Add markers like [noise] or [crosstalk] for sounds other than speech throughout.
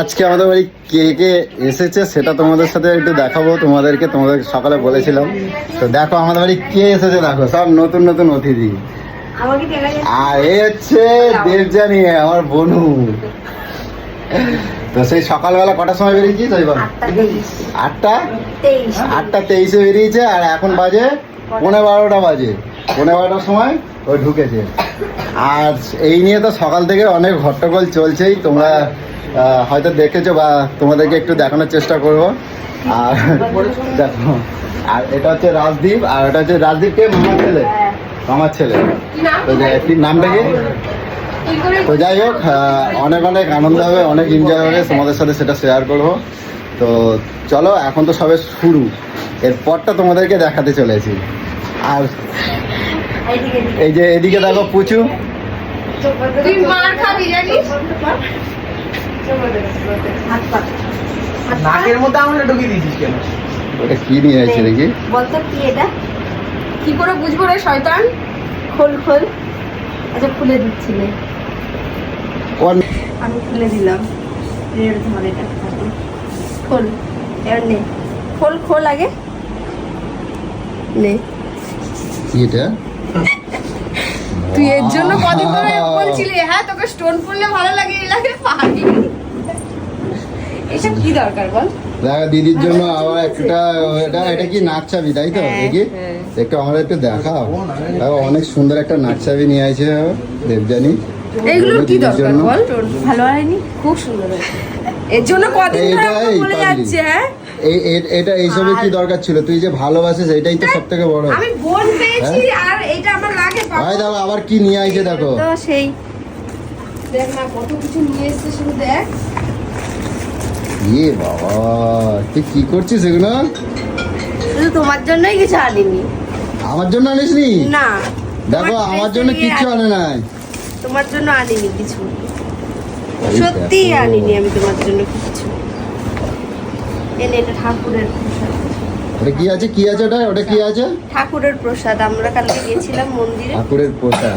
আজকে আমাদের বাড়ি কে কে এসেছে সেটা তোমাদের সাথে একটু দেখাবো। তোমাদেরকে তোমাদের সকালে বলেছিলাম। তো দেখো আমাদের বাড়ি কে এসেছে দেখো সব নতুন নতুন অতিথি। আর এ হচ্ছে দেবজানি আমার বনু। তো সেই সকালবেলা কটার সময় বেরিয়েছিস ওই বল আটটা আটটা? তেইশে। বেরিয়েছে আর এখন বাজে পনেরো বারোটা বাজে। পনেরো বারোটার সময় ও ঢুকেছে। আর এই নিয়ে তো সকাল থেকে অনেক হট্টগোল চলছেই তোমরা হয়তো দেখেছ বা তোমাদেরকে একটু দেখানোর চেষ্টা করব। আর দেখো আর এটা হচ্ছে রাজদীপ আর এটা হচ্ছে রাজদীপকে মামার ছেলে মামার ছেলে। তো কি নামটা কি? তো যাই হোক অনেক অনেক আনন্দ হবে অনেক এনজয় হবে তোমাদের সাথে সেটা শেয়ার করব। তো চলো এখন তো সবে শুরু। এরপরটা তোমাদেরকে দেখাতে চলেছি। আর এই যে এদিকে দেখো পুচু। তুই মার খাবি জানিস? নাকের মধ্যে আঙুলটা ঢুকিয়ে দিয়েছিস কেন? ওটা কি নিয়ে আছে দেখি। বলতো কি এটা? কি করে বুঝব রে শয়তান? খোল খোল। আচ্ছা খুলে দিচ্ছিলে কোন? আমি খুলে দিলাম। এর ধর এটা খোল এবার নে। খোল খোল আগে। নে। এটা? [laughs] তুই এর জন্য কদিন ধরে বলছিলি হ্যাঁ তোকে স্টোন পড়লে ভালো লাগে এই লাগে পারি এসব কি দরকার বল? দেখো দিদির জন্য আবার একটা এটা এটা কি নাচ চাবি তাই তো? হ্যাঁ, দেখি একটু আমরা একটু দেখাও। দেখো, অনেক সুন্দর একটা নাচ চাবি নিয়ে আছে দেবজানি এইগুলো কি দরকার বল? ভালো হয়নি? খুব সুন্দর এর জন্য কদিন ধরে বলে যাচ্ছে হ্যাঁ? এই এটা এইসবে কি দরকার ছিল? তুই যে ভালোবাসিস এটাই তো সব থেকে বড়। আমি বোন পেয়েছি আর এটা আমার লাগে ভাই দেখো আবার কি নিয়ে আইছে দেখো। তো সেই। দেখ না কত কিছু নিয়ে এসেছে শুধু দেখ। ইয়ে বাবা তুই কি করছিস এগুলো? শুধু তোমার জন্যই কিছু আনিনি। আমার জন্য আনিসনি? না। দেখো আমার জন্য নিয়ে কিচ্ছু আনে নাই। তোমার জন্য আনিনি কিছু। সত্যি। আনিনি আমি তোমার জন্য কিছু। এটা ঠাকুরের প্রসাদ। ওটা কি আছে? কি আছে ওটা? ওটা কি আছে? ঠাকুরের প্রসাদ। আমরা কালকে গেছিলাম মন্দিরে। ঠাকুরের প্রসাদ।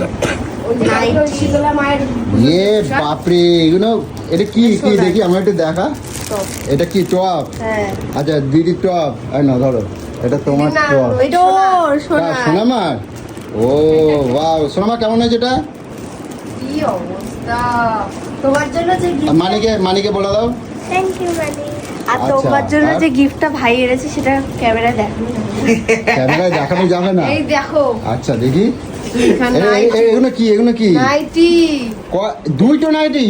ইয়ে বাপরে এগুলো এটা কি কি দেখি আমার একটু দেখা। এটা কি টপ হ্যাঁ। আচ্ছা দিদি টপ আর না ধরো। এটা তোমার টপ সোনা সোনামার। ও বাহ সোনামা কেমন হয়েছে এটা? তোমার জন্য মানিকে মানিকে বলে দাও। থ্যাংক ইউ মানি। আর আচ্ছা, তোমার জন্য যে গিফটটা ভাই এনেছে সেটা ক্যামেরায় দেখানো। ক্যামেরায় দেখানো যাবে না? এই দেখো। আচ্ছা দেখি। এগুলো কি এগুলো কি? নাইটি। দুইটো নাইটি?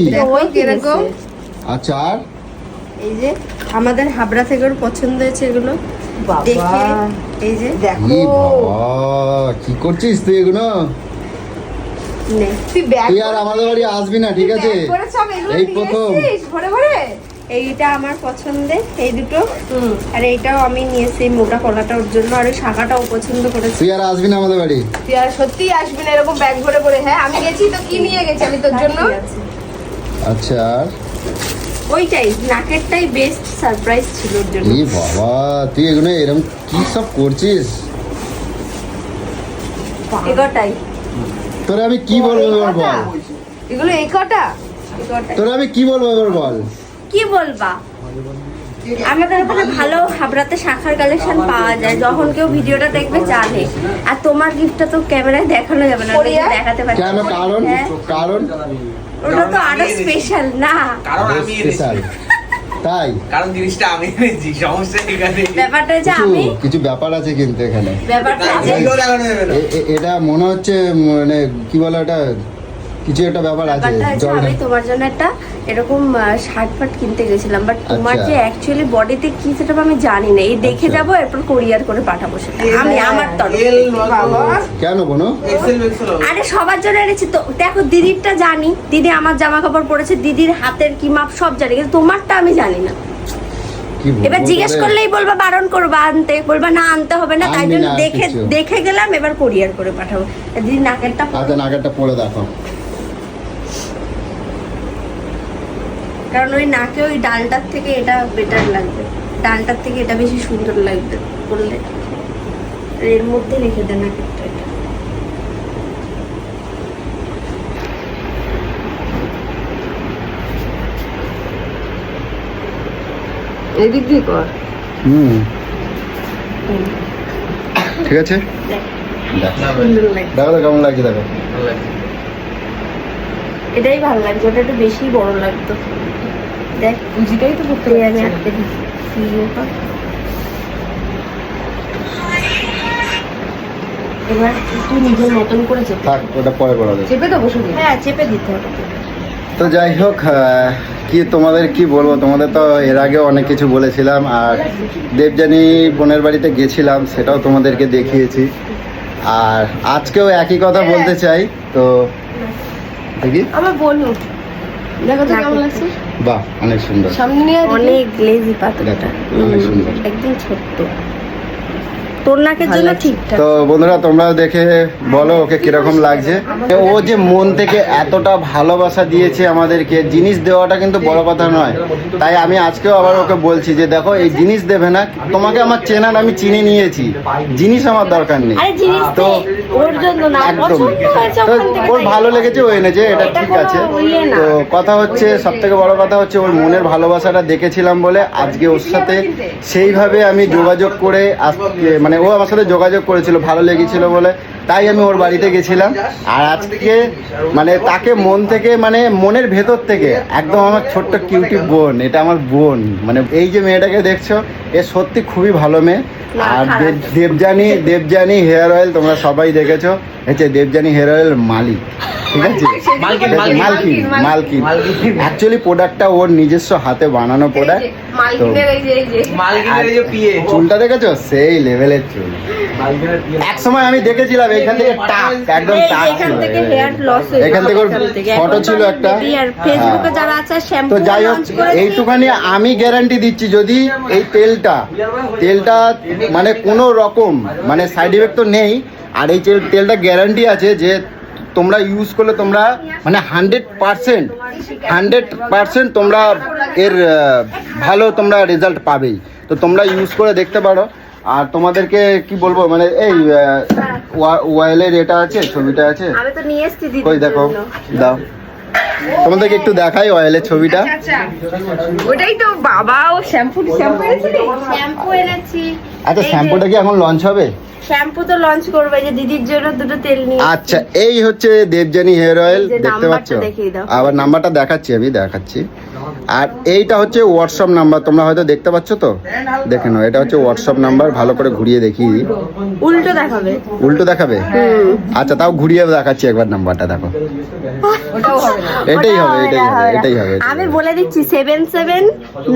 কীরকম আচ্ছা আর? এই যে আমাদের হাবড়া থেকে ওর পছন্দ হয়েছে এগুলো। দেখে এই যে কি করছিস তুই এগুলো? নে। তুই তুই আর আমাদের বাড়ি আসবি না ঠিক আছে? এই প্রথম। এইটা আমার পছন্দের এই দুটো। আর এইটাও আমি নিয়েছি মোটা কলাটা ওর জন্য আর শাখাটাও পছন্দ করেছি। তুই আর আসবি না আমাদের বাড়ি? তুই আর সত্যি আসবি না এরকম ব্যাগ ভরে ভরে হ্যাঁ আমি গেছি তো কি নিয়ে গেছি আমি তোর জন্য? আচ্ছা আর? ওইটাই নাকেরটাই বেস্ট সারপ্রাইজ ছিল ওর জন্য। ই বাবা তুই এগুলো এরকম কি সব করছিস? এগোটাই। তোরে আমি কি বলব এবার বল? এগুলো এই কটা এগোটাই। তোরে আমি কি বলব এবার বল? কি বলবা? আমাদের ওখানে ভালো হাবড়াতে শাখার কালেকশন পাওয়া যায় যখন কেউ ভিডিওটা দেখবে জানে। আর তোমার গিফটটা তো ক্যামেরায় দেখানো যাবে না ওটা দেখাতে পারছি। কেন? কারণ? হ্যাঁ, কারণ? ওটা তো আরও স্পেশাল না। কারণ আমি স্পেশাল তাই? কারণ জিনিসটা আমি এনেছি সমস্যা এখানে ব্যাপারটা কিছু আমি কিছু ব্যাপার আছে কিন্তু এখানে। ব্যাপারটা এ- এটা মনে হচ্ছে মানে কি বলে ওটা? কিছু একটা ব্যাপার আছে আমি তোমার জন্য একটা এরকম শার্ট ফার্ট কিনতে গেছিলাম বাট তোমার আচ্ছা। যে অ্যাকচুয়ালি বডিতে কি সেটা আমি জানি না। এই দেখে আচ্ছা। যাব এরপর কোরিয়ার করে পাঠাবো সেটা। আমি আমার তরফ কেন বোনো। আরে সবার জন্য এনেছি তো। দেখো দিদিরটা জানি। দিদি আমার জামা কাপড় পরেছে দিদির হাতের কি মাপ সব জানি কিন্তু তোমারটা আমি জানি না। এবার জিজ্ঞেস করলেই বলবা বারণ করবা আনতে বলবা না আনতে হবে না তাই জন্য দেখে দেখে গেলাম এবার কোরিয়ার করে পাঠাবো। দিদি নাকেরটা পরো। আচ্ছা নাগারটা পড়ে দেখো। কারণ ওই নাকে ওই ডালটার থেকে এটা বেটার লাগবে। ডালটার থেকে এটা বেশি সুন্দর লাগবে করলে। এর মধ্যে রেখে দেন এটা। এদিক দিয়ে কর। হুম। ঠিক আছে? দেখ। দেখো। কেমন লাগছে দেখো? এটাই ভালো লাগছে ওটা একটু বেশি বড় লাগতো। দেখ পুঁজিটাই তো করতে আমি আটকে দিচ্ছি এবার তুই নিজের মতন করে চেপে থাক ওটা পরে যাবে। চেপে তো বসে হ্যাঁ চেপে দিতে হবে। তো যাই হোক কি তোমাদের কি বলব? তোমাদের তো এর আগেও অনেক কিছু বলেছিলাম আর দেবযানী বোনের বাড়িতে গেছিলাম সেটাও তোমাদেরকে দেখিয়েছি। আর আজকেও একই কথা বলতে চাই তো দেখি। আমার বলু। দেখো তো কেমন লাগছে? বাহ অনেক সুন্দর। সামনে। অনেক লেজি পাতলাটা অনেক সুন্দর। একদম ছোট্ট। তোর নাকের জন্য ঠিকঠাক। তো বন্ধুরা তোমরা দেখে বলো ওকে কীরকম লাগছে। ও যে মন থেকে এতটা ভালোবাসা দিয়েছে আমাদেরকে জিনিস দেওয়াটা কিন্তু বড় কথা নয়। তাই আমি আজকেও আবার ওকে বলছি যে দেখো এই জিনিস দেবে না তোমাকে আমার চেনার আমি চিনে নিয়েছি। জিনিস আমার দরকার নেই। তো ওর জন্য না একদম। তো ওর ভালো লেগেছে ও এনেছে এটা এটা ঠিক আছে। ইয়ে তো কথা হচ্ছে সব থেকে বড় কথা হচ্ছে ওর মনের ভালোবাসাটা দেখেছিলাম বলে আজকে ওর সাথে সেইভাবে আমি যোগাযোগ করে আজকে মানে ও আমার সাথে যোগাযোগ করেছিল ভালো লেগেছিল বলে। তাই আমি ওর বাড়িতে গেছিলাম। আর আজকে মানে তাকে মন থেকে মানে মনের ভেতর থেকে একদম আমার ছোট্ট কিউটি বোন এটা আমার বোন। মানে এই যে মেয়েটাকে দেখছ এ সত্যি খুবই ভালো মেয়ে। আর দেবজানি দেবজানি হেয়ার অয়েল তোমরা সবাই দেখেছ। হচ্ছে দেবযানী হেয়ার অয়েল মালিক। ঠিক আছে? মালকিন, মালকিন। অ্যাকচুয়ালি প্রোডাক্টটা ওর নিজস্ব হাতে বানানো প্রোডাক্ট চুলটা দেখেছ? সেই লেভেলের চুল। এক সময় আমি দেখেছিলাম এখান থেকে টাক একদম টাক এখান ছিল থেকে হেয়ার লস এখান থেকে ওর ফটো ছিল একটা। ফেসবুকে হ্যাঁ। যারা আছে শ্যাম্পু তো যাই হোক এইটুখানি আমি গ্যারান্টি দিচ্ছি যদি এই তেলটা তেলটা মানে কোনো রকম মানে সাইড ইফেক্ট তো নেই আর এই তেল- তেলটা গ্যারান্টি আছে যে তোমরা ইউজ করলে তোমরা মানে হান্ড্রেড পারসেন্ট হান্ড্রেড পারসেন্ট তোমরা এর ভালো তোমরা রেজাল্ট পাবেই। তো তোমরা ইউজ করে দেখতে পারো। আর তোমাদেরকে কি বলব মানে এই ওয়েলের এটা আছে ছবিটা আছে? আমি তো নিয়ে এসেছি দিদির ওই দেখো দাও। তোমাদেরকে একটু দেখাই অয়েলের ছবিটা। আচ্ছা ওটাই তো বাবা ও শ্যাম্পু শ্যাম্পু এনেছিলি? শ্যাম্পু এনেছি। আচ্ছা শ্যাম্পুটা কি এখন লঞ্চ হবে? শ্যাম্পু তো লঞ্চ করবে যে দিদির জন্য দুটো তেল নিয়ে আচ্ছা এই হচ্ছে দেবজানি হেয়ার অয়েল দেখতে পাচ্ছ। আবার নাম্বারটা দেখাচ্ছি আমি দেখাচ্ছি। আর এইটা হচ্ছে হোয়াটসঅ্যাপ নাম্বার তোমরা হয়তো দেখতে পাচ্ছ তো? দেখে নাও এটা হচ্ছে হোয়াটসঅ্যাপ নাম্বার ভালো করে ঘুরিয়ে দেখিয়ে দিই। উল্টো দেখাবে। উল্টো দেখাবে? আচ্ছা তাও ঘুরিয়ে দেখাচ্ছি একবার নাম্বারটা দেখো। এটাই হবে এটাই হবে এটাই হবে আমি বলে দিচ্ছি seven seven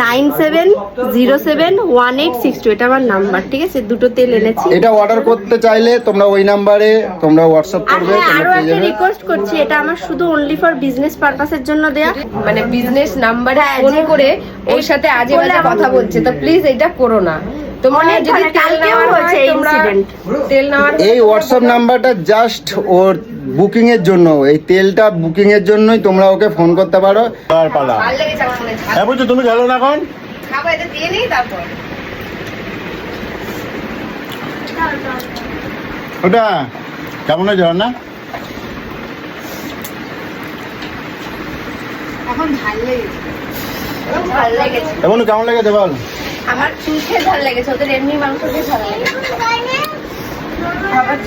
nine seven zero seven one eight six two এটা আমার নাম্বার ঠিক আছে? দুটো তেল এনেছি। এটা অর্ডার করতে চাইলে তোমরা ওই নাম্বারে তোমরা হোয়াটসঅ্যাপ করবে হ্যাঁ তোমরা আরও পেয়ে যাবে। রিকোয়েস্ট করছি এটা আমার শুধু অনলি ফর বিজনেস পারপাসের জন্য দেয়া। মানে বিজনেস নাম্বারে হ্যাঁ, ফোন করে ওর সাথে আজে বাজে কথা বলছে। তো প্লিজ এটা করো না। হয় এই হোয়াটসঅ্যাপ নাম্বারটা জাস্ট ওর বুকিং এর জন্য। এই তেলটা বুকিং এর জন্যই তোমরা ওকে ফোন করতে পারো। আর পালা। মনে হয়। বুঝছ তুমি না এখন? খাব এটা দিয়ে নিই তারপর। ওটা কেমন হয়েছে না এখন ভালো লেগেছে ভালো লেগেছে। এখন কেমন লেগেছে বল? আমার চুষে ভালো লেগেছে ওদের এমনি মাংস দিয়ে ভালো লেগেছে। আবার